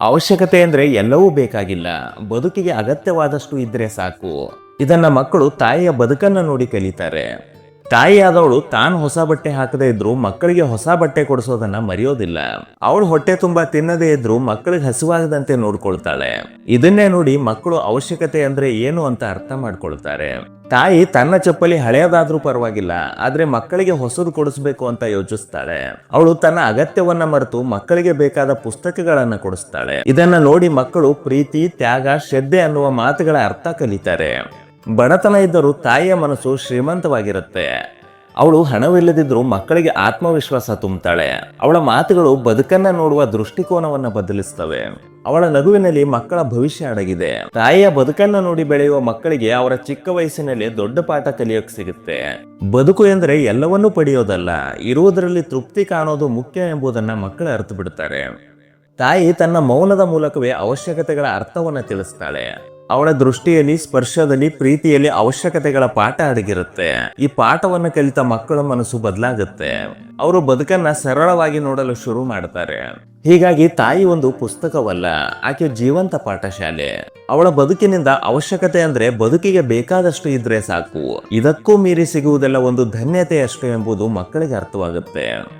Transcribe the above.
ಅವಶ್ಯಕತೆ ಅಂದ್ರೆ ಎಲ್ಲವೂ ಬೇಕಾಗಿಲ್ಲ. ಬದುಕಿಗೆ ಅಗತ್ಯವಾದಷ್ಟು ಇದ್ದರೆ ಸಾಕು. ಇದನ್ನ ಮಕ್ಕಳು ತಾಯಿಯ ಬದುಕನ್ನು ನೋಡಿ ಕಲಿತಾರೆ. ತಾಯಿಯಾದವಳು ತಾನು ಹೊಸ ಬಟ್ಟೆ ಹಾಕದೇ ಇದ್ರು ಮಕ್ಕಳಿಗೆ ಹೊಸ ಬಟ್ಟೆ ಕೊಡಿಸೋದನ್ನ ಮರೆಯೋದಿಲ್ಲ. ಅವಳು ಹೊಟ್ಟೆ ತುಂಬಾ ತಿನ್ನದೇ ಇದ್ರು ಮಕ್ಕಳಿಗೆ ಹಸಿವಾಗದಂತೆ ನೋಡ್ಕೊಳ್ತಾಳೆ. ಇದನ್ನೇ ನೋಡಿ ಮಕ್ಕಳು ಅವಶ್ಯಕತೆ ಅಂದ್ರೆ ಏನು ಅಂತ ಅರ್ಥ ಮಾಡ್ಕೊಳ್ತಾರೆ. ತಾಯಿ ತನ್ನ ಚಪ್ಪಲಿ ಹಳೆಯದಾದ್ರೂ ಪರವಾಗಿಲ್ಲ, ಆದ್ರೆ ಮಕ್ಕಳಿಗೆ ಹೊಸದು ಕೊಡಿಸ್ಬೇಕು ಅಂತ ಯೋಚಿಸ್ತಾಳೆ. ಅವಳು ತನ್ನ ಅಗತ್ಯವನ್ನ ಮರೆತು ಮಕ್ಕಳಿಗೆ ಬೇಕಾದ ಪುಸ್ತಕಗಳನ್ನ ಕೊಡಿಸ್ತಾಳೆ. ಇದನ್ನ ನೋಡಿ ಮಕ್ಕಳು ಪ್ರೀತಿ, ತ್ಯಾಗ, ಶ್ರದ್ಧೆ ಅನ್ನುವ ಮಾತುಗಳ ಅರ್ಥ ಕಲಿತಾರೆ. ಬಡತನ ಇದ್ದರೂ ತಾಯಿಯ ಮನಸ್ಸು ಶ್ರೀಮಂತವಾಗಿರುತ್ತೆ. ಅವಳು ಹಣವಿಲ್ಲದಿದ್ದರೂ ಮಕ್ಕಳಿಗೆ ಆತ್ಮವಿಶ್ವಾಸ ತುಂಬುತ್ತಾಳೆ ಅವಳ ಮಾತುಗಳು ಬದುಕನ್ನ ನೋಡುವ ದೃಷ್ಟಿಕೋನವನ್ನ ಬದಲಿಸ್ತವೆ. ಅವಳ ನಗುವಿನಲ್ಲಿ ಮಕ್ಕಳ ಭವಿಷ್ಯ ಅಡಗಿದೆ. ತಾಯಿಯ ಬದುಕನ್ನ ನೋಡಿ ಬೆಳೆಯುವ ಮಕ್ಕಳಿಗೆ ಅವರ ಚಿಕ್ಕ ವಯಸ್ಸಿನಲ್ಲಿ ದೊಡ್ಡ ಪಾಠ ಕಲಿಯೋಕ್ ಸಿಗುತ್ತೆ. ಬದುಕು ಎಂದರೆ ಎಲ್ಲವನ್ನೂ ಪಡೆಯೋದಲ್ಲ, ಇರುವುದರಲ್ಲಿ ತೃಪ್ತಿ ಕಾಣೋದು ಮುಖ್ಯ ಎಂಬುದನ್ನ ಮಕ್ಕಳು ಅರ್ಥ ಬಿಡುತ್ತಾರೆ ತಾಯಿ ತನ್ನ ಮೌನದ ಮೂಲಕವೇ ಅವಶ್ಯಕತೆಗಳ ಅರ್ಥವನ್ನ ತಿಳಿಸ್ತಾಳೆ. ಅವಳ ದೃಷ್ಟಿಯಲ್ಲಿ, ಸ್ಪರ್ಶದಲ್ಲಿ, ಪ್ರೀತಿಯಲ್ಲಿ ಅವಶ್ಯಕತೆಗಳ ಪಾಠ ಅಡಗಿರುತ್ತೆ. ಈ ಪಾಠವನ್ನು ಕಲಿತ ಮಕ್ಕಳ ಮನಸ್ಸು ಬದಲಾಗುತ್ತೆ. ಅವರು ಬದುಕನ್ನ ಸರಳವಾಗಿ ನೋಡಲು ಶುರು ಮಾಡ್ತಾರೆ. ಹೀಗಾಗಿ ತಾಯಿ ಒಂದು ಪುಸ್ತಕವಲ್ಲ, ಆಕೆ ಜೀವಂತ ಪಾಠಶಾಲೆ. ಅವಳ ಬದುಕಿನಿಂದ ಅವಶ್ಯಕತೆ ಅಂದ್ರೆ ಬದುಕಿಗೆ ಬೇಕಾದಷ್ಟು ಇದ್ರೆ ಸಾಕು. ಇದಕ್ಕೂ ಮೀರಿ ಸಿಗುವುದೆಲ್ಲ ಒಂದು ಧನ್ಯತೆ ಅಷ್ಟು ಎಂಬುದು ಮಕ್ಕಳಿಗೆ ಅರ್ಥವಾಗುತ್ತೆ.